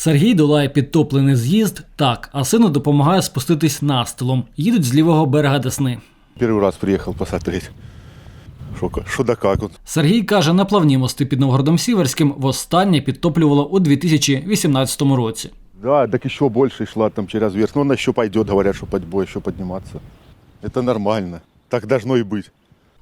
Сергій долає підтоплений з'їзд так, а сину допомагає спуститись настилом. Їдуть з лівого берега Десни. Первый раз приехал посмотреть, что, ка- что да как. Вот. Сергій каже, наплавні мости під Новгородом Сіверським востаннє підтоплювало у 2018 році. Да, так еще больше шла там через верх. Но она еще пойдет, говорят, что под бой еще подниматься. Это нормально. Так должно и быть.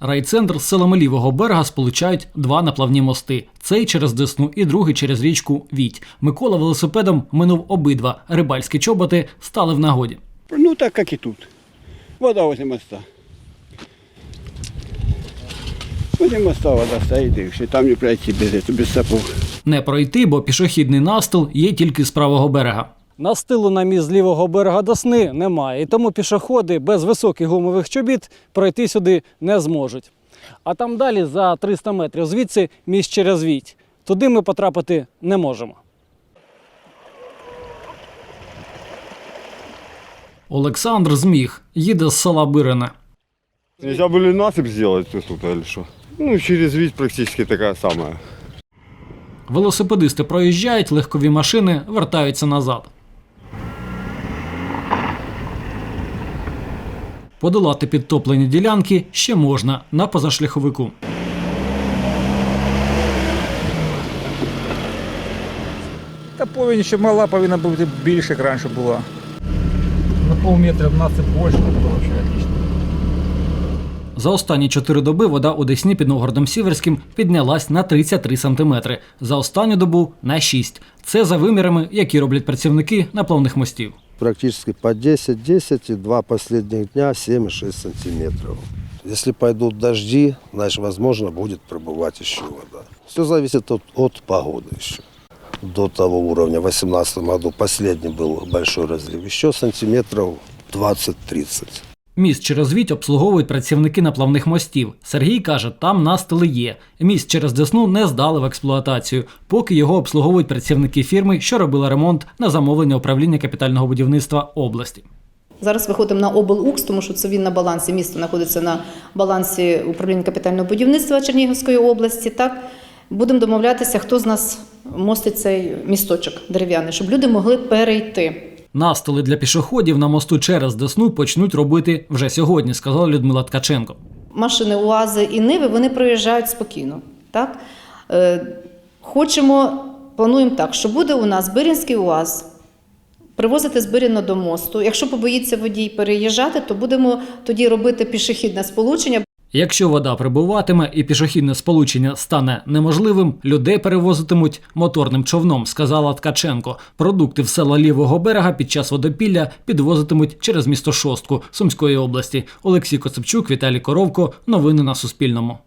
Райцентр з селами лівого берега сполучають два наплавні мости: цей через Десну і другий через річку Віть. Микола велосипедом минув обидва. Рибальські чоботи стали в нагоді. Ну, так как и тут. Вода возле моста. Возле моста вода и все. Там не пройти без без сапог. Не пройти, бо пішохідний настил є тільки з правого берега. Настилу на міст з лівого берега Десни немає, і тому пішоходи без високих гумових чобіт пройти сюди не зможуть. А там далі, за 300 метрів звідси, міст через Віть. Туди ми потрапити не можемо. Олександр зміг, їде з села Бирине. Нельзя были насыпь сделать тут или что? Ну, через вид практически такая самая. Велосипедисти проїжджають, легкові машини вертаються назад. Подолати підтоплені ділянки ще можна на позашляховику. Та повінь ще мала, повинна бути більше, як раніше була. На пол метра в нас це більше, було взагалі отлично. За останні чотири доби вода у Десні під Новгородом Сіверським піднялась на 33 сантиметри. За останню добу на 6. Це за вимірами, які роблять працівники наплавних мостів. Практически по 10-10 и два последних дня 7,6 сантиметров. Если пойдут дожди, значит, возможно, будет прибывать еще вода. Все зависит от, от погоды еще. До того уровня в 2018 году последний был большой разлив. Еще сантиметров 20-30. Міст через Віть обслуговують працівники наплавних мостів. Сергій каже, там настили є. Міст через Десну не здали в експлуатацію, поки його обслуговують працівники фірми, що робила ремонт на замовлення управління капітального будівництва області. Зараз виходимо на облукс, тому що це він на балансі. Місто знаходиться на балансі управління капітального будівництва Чернігівської області. Так будемо домовлятися, хто з нас мостить цей місточок дерев'яний, щоб люди могли перейти. Настили для пішоходів на мосту через Десну почнуть робити вже сьогодні, сказала Людмила Ткаченко. Машини УАЗи і Ниви вони проїжджають спокійно. Так? Е, хочемо, плануємо так, що буде у нас Бирінський УАЗ. Привозити з Биріна до мосту. Якщо побоїться водій переїжджати, то будемо тоді робити пішохідне сполучення. Якщо вода прибуватиме і пішохідне сполучення стане неможливим, людей перевозитимуть моторним човном, сказала Ткаченко. Продукти в села лівого берега під час водопілля підвозитимуть через місто Шостку Сумської області. Олексій Коцепчук, Віталій Коровко. Новини на Суспільному.